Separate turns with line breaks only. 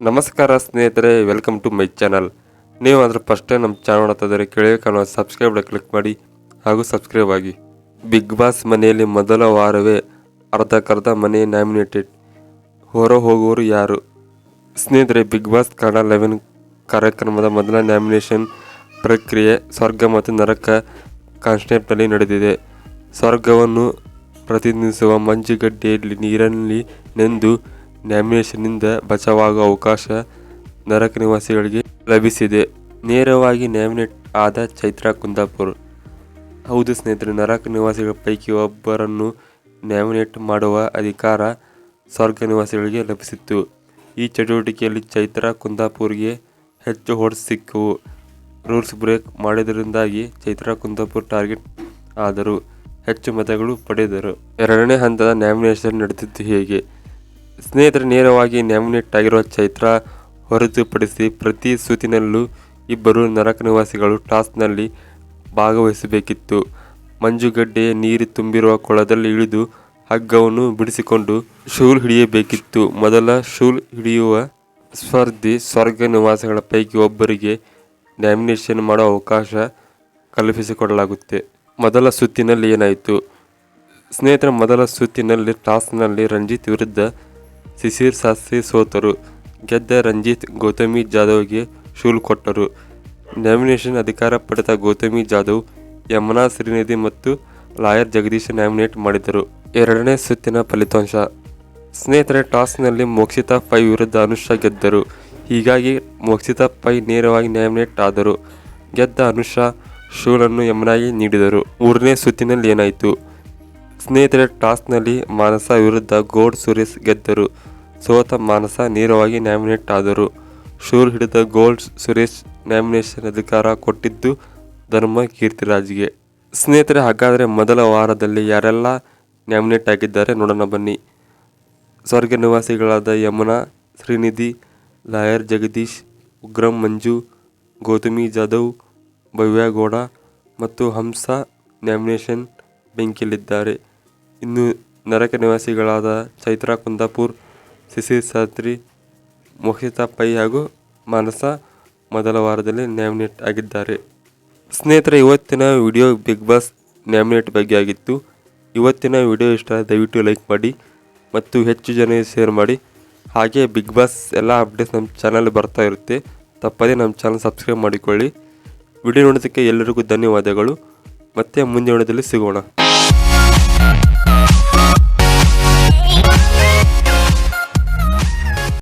ನಮಸ್ಕಾರ ಸ್ನೇಹಿತರೆ welcome to my channel ನೀವು ಅಂದ್ರೆ ಫಸ್ಟ್ ಟೈಮ್ ನಮ್ಮ ಚಾನಲ್ ನೋಡ್ತಿದ್ದಾರೆ ಕೆಳಗೆ ಕಾಣುವ ಸಬ್ಸ್ಕ್ರೈಬ್ ಕ್ಲಿಕ್ ಮಾಡಿ ಹಾಗೂ ಸಬ್ಸ್ಕ್ರೈಬ್ ಆಗಿ. ಬಿಗ್ ಬಾಸ್ ಮನೆಯಲ್ಲಿ ಮೊದಲ ವಾರವೇ ಅರ್ಧಕ್ಕರ್ಧ ಮನೆ ನಾಮಿನೇಟೆಡ್ ಹೊರ ಹೋಗೋರು ಯಾರು? ಸ್ನೇಹಿತರೆ ಬಿಗ್ ಬಾಸ್ ಕನ್ನಡ ಲೆವೆನ್ ಕಾರ್ಯಕ್ರಮದ ಮೊದಲ ನಾಮಿನೇಷನ್ ಪ್ರಕ್ರಿಯೆ ಸ್ವರ್ಗ ಮತ್ತು ನರಕ ಕಾನ್ಸ್ಟೆಪ್ಟ್ನಲ್ಲಿ ನಡೆದಿದೆ. ಸ್ವರ್ಗವನ್ನು ಪ್ರತಿನಿಧಿಸುವ ಮಂಜುಗಡ್ಡೆಯಲ್ಲಿ ನೀರಲ್ಲಿ ನೆಂದು ನ್ಯಾಮಿನೇಷನ್ನಿಂದ ಬಚಾವಾಗುವ ಅವಕಾಶ ನರಕ ನಿವಾಸಿಗಳಿಗೆ ಲಭಿಸಿದೆ. ನೇರವಾಗಿ ನ್ಯಾಮಿನೇಟ್ ಆದ ಚೈತ್ರಾ ಕುಂದಾಪುರ್. ಹೌದು ಸ್ನೇಹಿತರೆ, ನರಕ ನಿವಾಸಿಗಳ ಪೈಕಿ ಒಬ್ಬರನ್ನು ನ್ಯಾಮಿನೇಟ್ ಮಾಡುವ ಅಧಿಕಾರ ಸ್ವರ್ಗ ನಿವಾಸಿಗಳಿಗೆ ಲಭಿಸಿತ್ತು. ಈ ಚಟುವಟಿಕೆಯಲ್ಲಿ ಚೈತ್ರಾ ಕುಂದಾಪುರ್ಗೆ ಹೆಚ್ಚು ಹೋಟ್ಸ್ ಸಿಕ್ಕವು. ರೂಲ್ಸ್ ಬ್ರೇಕ್ ಮಾಡಿದ್ದರಿಂದಾಗಿ ಚೈತ್ರಾ ಕುಂದಾಪುರ್ ಟಾರ್ಗೆಟ್ ಆದರು. ಹೆಚ್ಚು ಮತಗಳು ಪಡೆದರು. ಎರಡನೇ ಹಂತದ ನ್ಯಾಮಿನೇಷನ್ ನಡೆದಿದ್ದು ಹೇಗೆ? ಸ್ನೇಹಿತರೆ, ನೇರವಾಗಿ ನ್ಯಾಮಿನೇಟ್ ಆಗಿರುವ ಚೈತ್ರ ಹೊರತುಪಡಿಸಿ ಪ್ರತಿ ಸುತ್ತಿನಲ್ಲೂ ಇಬ್ಬರು ನರಕ ನಿವಾಸಿಗಳು ಟಾಸ್ನಲ್ಲಿ ಭಾಗವಹಿಸಬೇಕಿತ್ತು. ಮಂಜುಗಡ್ಡೆ ನೀರು ತುಂಬಿರುವ ಕೊಳದಲ್ಲಿ ಇಳಿದು ಹಗ್ಗವನ್ನು ಬಿಡಿಸಿಕೊಂಡು ಶೂಲ್ ಹಿಡಿಯಬೇಕಿತ್ತು. ಮೊದಲ ಶೂಲ್ ಹಿಡಿಯುವ ಸ್ಪರ್ಧಿ ಸ್ವರ್ಗ ನಿವಾಸಿಗಳ ಪೈಕಿ ಒಬ್ಬರಿಗೆ ನ್ಯಾಮಿನೇಷನ್ ಮಾಡುವ ಅವಕಾಶ ಕಲ್ಪಿಸಿಕೊಡಲಾಗುತ್ತೆ. ಮೊದಲ ಸುತ್ತಿನಲ್ಲಿ ಏನಾಯಿತು? ಸ್ನೇಹಿತರ, ಮೊದಲ ಸುತ್ತಿನಲ್ಲಿ ಟಾಸ್ನಲ್ಲಿ ರಂಜಿತ್ ವಿರುದ್ಧ ಶಿಶಿರ್ ಶಾಸ್ತ್ರಿ ಸೋತರು. ಗೆದ್ದ ರಂಜಿತ್, ಗೌತಮಿ ಜಾಧವ್ಗೆ ಶೂಲ್ ಕೊಟ್ಟರು. ನ್ಯಾಮಿನೇಷನ್ ಅಧಿಕಾರ ಪಡೆದ ಗೌತಮಿ ಜಾಧವ್, ಯಮುನಾ ಶ್ರೀನಿಧಿ ಮತ್ತು ಲಾಯರ್ ಜಗದೀಶ್ ನ್ಯಾಮಿನೇಟ್ ಮಾಡಿದರು ಎರಡನೇ ಸುತ್ತಿನ ಫಲಿತಾಂಶ. ಸ್ನೇಹಿತರೆ, ಟಾಸ್ನಲ್ಲಿ ಮೋಕ್ಷಿತಾ ಪೈ ವಿರುದ್ಧ ಅನುಷಾ ಗೆದ್ದರು. ಹೀಗಾಗಿ ಮೋಕ್ಷಿತಾ ಪೈ ನೇರವಾಗಿ ನ್ಯಾಮಿನೇಟ್ ಆದರು. ಗೆದ್ದ ಅನುಷಾ ಶೂಲನ್ನು ಯಮುನಾಗೆ ನೀಡಿದರು. ಮೂರನೇ ಸುತ್ತಿನಲ್ಲಿ ಏನಾಯಿತು? ಸ್ನೇಹಿತರೆ ಟಾಸ್ನಲ್ಲಿ ಮಾನಸ ವಿರುದ್ಧ ಗೋಡ್ ಸುರೇಶ್ ಗೆದ್ದರು. ಸೋತ ಮಾನಸ ನೇರವಾಗಿ ನ್ಯಾಮಿನೇಟ್ ಆದರು. ಶೂರ್ ಹಿಡಿದ ಗೋಲ್ಡ್ ಸುರೇಶ್ ನ್ಯಾಮಿನೇಷನ್ ಅಧಿಕಾರ ಕೊಟ್ಟಿದ್ದು ಧರ್ಮ ಕೀರ್ತಿರಾಜ್ಗೆ ಸ್ನೇಹಿತರೆ, ಹಾಗಾದರೆ ಮೊದಲ ವಾರದಲ್ಲಿ ಯಾರೆಲ್ಲ ನ್ಯಾಮಿನೇಟ್ ಆಗಿದ್ದಾರೆ ನೋಡೋಣ ಬನ್ನಿ. ಸ್ವರ್ಗ ನಿವಾಸಿಗಳಾದ ಯಮುನಾ, ಶ್ರೀನಿಧಿ, ಲಾಯರ್ ಜಗದೀಶ್, ಉಗ್ರಂ ಮಂಜು, ಗೌತಮಿ ಜಾಧವ್, ಭವ್ಯಗೌಡ ಮತ್ತು ಹಂಸ ನ್ಯಾಮಿನೇಷನ್ ಬೆಂಕಿಯಲ್ಲಿದ್ದಾರೆ. ಇನ್ನು ನರಕ ನಿವಾಸಿಗಳಾದ ಚೈತ್ರಾ, ಕುಂದಾಪುರ್ ಶಿಶಿರ್ ಶಾಸ್ತ್ರಿ ಮೋಕ್ಷಿತಾ ಪೈ ಹಾಗೂ ಮಾನಸ ಮೊದಲ ವಾರದಲ್ಲಿ ನ್ಯಾಮಿನೇಟ್ ಆಗಿದ್ದಾರೆ. ಸ್ನೇಹಿತರೆ, ಇವತ್ತಿನ ವಿಡಿಯೋ ಬಿಗ್ ಬಾಸ್ ನ್ಯಾಮಿನೇಟ್ ಬಗ್ಗೆ ಆಗಿತ್ತು. ಇವತ್ತಿನ ವಿಡಿಯೋ ಇಷ್ಟ ದಯವಿಟ್ಟು ಲೈಕ್ ಮಾಡಿ ಮತ್ತು ಹೆಚ್ಚು ಜನ ಶೇರ್ ಮಾಡಿ. ಹಾಗೆ ಬಿಗ್ ಬಾಸ್ ಎಲ್ಲ ಅಪ್ಡೇಟ್ಸ್ ನಮ್ಮ ಚಾನಲ್ ಬರ್ತಾ ಇರುತ್ತೆ. ತಪ್ಪದೇ ನಮ್ಮ ಚಾನಲ್ ಸಬ್ಸ್ಕ್ರೈಬ್ ಮಾಡಿಕೊಳ್ಳಿ. ವಿಡಿಯೋ ನೋಡೋದಕ್ಕೆ ಎಲ್ಲರಿಗೂ ಧನ್ಯವಾದಗಳು. ಮತ್ತೆ ಮುಂದಿನ ವಿಡಿಯೋದಲ್ಲಿ ಸಿಗೋಣ.